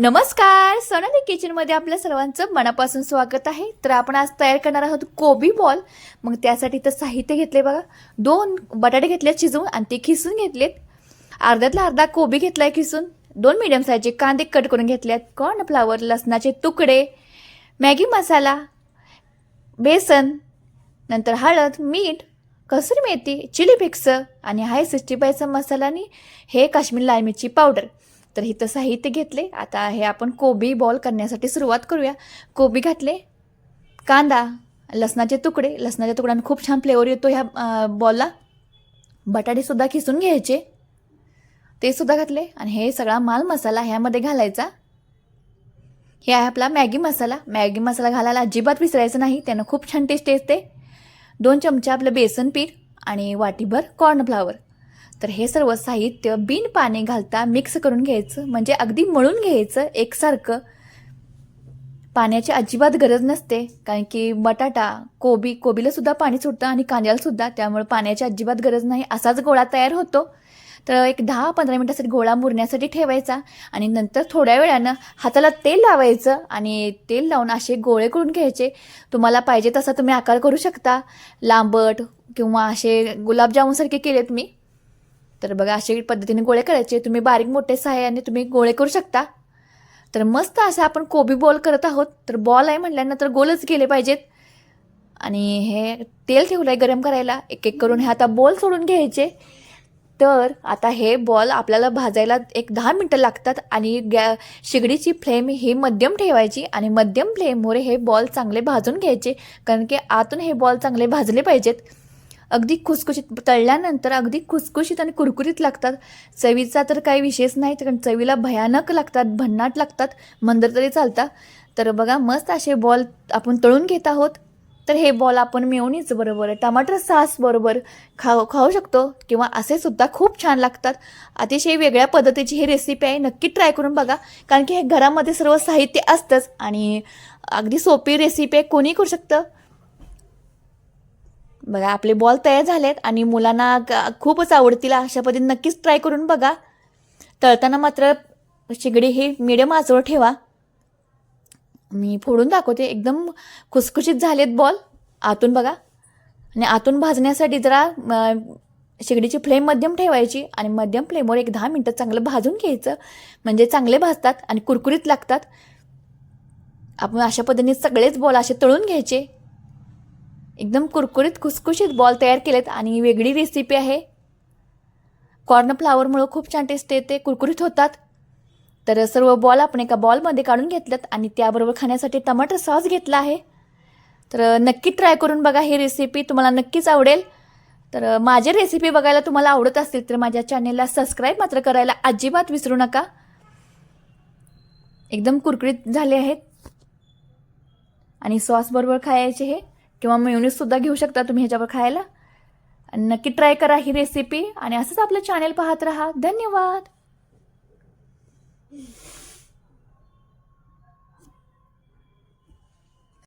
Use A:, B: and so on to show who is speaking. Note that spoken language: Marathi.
A: नमस्कार सोनाली किचनमध्ये आपल्या सर्वांचं मनापासून स्वागत आहे. तर आपण आज तयार करणार आहोत कोबी बॉल. मग त्यासाठी तर साहित्य घेतले बघा. दोन बटाटे घेतलेत शिजवून आणि ते खिसून घेतलेत. अर्ध्यातला अर्धा कोबी घेतलाय खिसून. दोन मिडियम साईजचे कांदे कट करून घेतलेत. कॉर्नफ्लावर लसणाचे तुकडे मॅगी मसाला बेसन नंतर हळद मीठ कसुरी मेथी चिली फिक्स आणि हाय सिक्स्टी फायचा मसाला आणि हे काश्मीर लाल मिरची पावडर. तर इथं साहित्य घेतले. आता हे आपण कोबी बॉल करण्यासाठी सुरुवात करूया. कोबी घातले. कांदा लसणाचे तुकडे. लसणाच्या तुकड्यानं खूप छान फ्लेवर येतो ह्या बॉलला बटाटेसुद्धा खिसून घ्यायचे. ते सुद्धा घातले. आणि हे सगळा माल मसाला ह्यामध्ये घालायचा. हे आहे आपला मॅगी मसाला. मॅगी मसाला घालायला अजिबात विसरायचं नाही. त्यानं खूप छान टेस्ट येते. दोन चमचे आपलं बेसन पीठ आणि वाटीभर कॉर्नफ्लावर तर हे सर्व साहित्य बिन पाने घालता मिक्स करून घ्यायचं म्हणजे अगदी मळून घ्यायचं एकसारखं. पाण्याची अजिबात गरज नसते कारण की बटाटा कोबी कोबीला सुद्धा पाणी सुटतं आणि कांद्याला सुद्धा त्यामुळे पाण्याची अजिबात गरज नाही असाच गोळा तयार होतो. तर एक दहा पंधरा मिनटासाठी गोळा मुरण्यासाठी ठेवायचा आणि नंतर थोड्या वेळानं हाताला तेल लावायचं आणि तेल लावून असे गोळे करून घ्यायचे. तुम्हाला पाहिजे तसा तुम्ही आकार करू शकता. लांबट किंवा असे गुलाबजामुनसारखे केलेत मी. तर बघा अशा पद्धतीने गोळे करायचे. तुम्ही बारीक मोठे सहाय्याने तुम्ही गोळे करू शकता. तर मस्त असं आपण कोबी बॉल करत आहोत. तर बॉल आहे म्हटल्यानंतर गोलच गेले पाहिजेत. आणि हे तेल ठेवलं आहे गरम करायला. एक एक करून हे आता बॉल सोडून घ्यायचे. तर आता हे बॉल आपल्याला भाजायला एक दहा मिनटं लागतात आणि गॅ शेगडीची फ्लेम ही मध्यम ठेवायची आणि मध्यम फ्लेमवर हे बॉल चांगले भाजून घ्यायचे. कारण की आतून हे बॉल चांगले भाजले पाहिजेत. अगदी खुसखुशीत तळल्यानंतर अगदी खुसखुशीत आणि कुरकुरीत लागतात. चवीचा तर काही विशेष नाही कारण चवीला भयानक लागतात भन्नाट लागतात मंदर तरी चालतात. तर बघा मस्त असे बॉल आपण तळून घेत आहोत. तर हे बॉल आपण मेवणीच बरोबर टमाटर सास बरोबर खाऊ खाऊ शकतो किंवा असे सुद्धा खूप छान लागतात. अतिशय वेगळ्या पद्धतीची ही रेसिपी आहे नक्की ट्राय करून बघा. कारण की हे घरामध्ये सर्व साहित्य असतंच आणि अगदी सोपी रेसिपी आहे कोणी करू शकतं. बघा आपले बॉल तयार झालेत आणि मुलांना खूपच आवडतील. अशा पद्धतीने नक्कीच ट्राय करून बघा. तळताना मात्र शेगडी ही मिडियम आचवर ठेवा. मी फोडून दाखवते. एकदम खुसखुशीत झालेत बॉल आतून बघा. आणि आतून भाजण्यासाठी जरा शेगडीची फ्लेम मध्यम ठेवायची आणि मध्यम फ्लेमवर एक दहा मिनटं चांगलं भाजून घ्यायचं. म्हणजे चांगले भाजतात आणि कुरकुरीत लागतात. आपण अशा पद्धतीने सगळेच बॉल असे तळून घ्यायचे. एकदम कुरकुरीत कुसकुशीत बॉल तयार केलेत आणि वेगळी रेसिपी आहे. कॉर्नफ्लावरमुळं खूप छान टेस्ट येते कुरकुरीत होतात. तर सर्व बॉल आपण एका बॉलमध्ये काढून घेतल्यात आणि त्याबरोबर खाण्यासाठी टमाटर सॉस घेतला आहे. तर नक्की ट्राय करून बघा ही रेसिपी तुम्हाला नक्कीच आवडेल. तर माझी रेसिपी बघायला तुम्हाला आवडत असतील तर माझ्या चॅनेलला सबस्क्राईब मात्र करायला अजिबात विसरू नका. एकदम कुरकुरीत झाले आहेत. आणि सॉसबरोबर खायचे हे. किंवा मेयोनीजसुद्धा घेऊ शकता तुम्ही ह्याच्यावर खायला. आणि नक्की ट्राय करा ही रेसिपी आणि असंच आपलं चॅनेल पाहत राहा. धन्यवाद.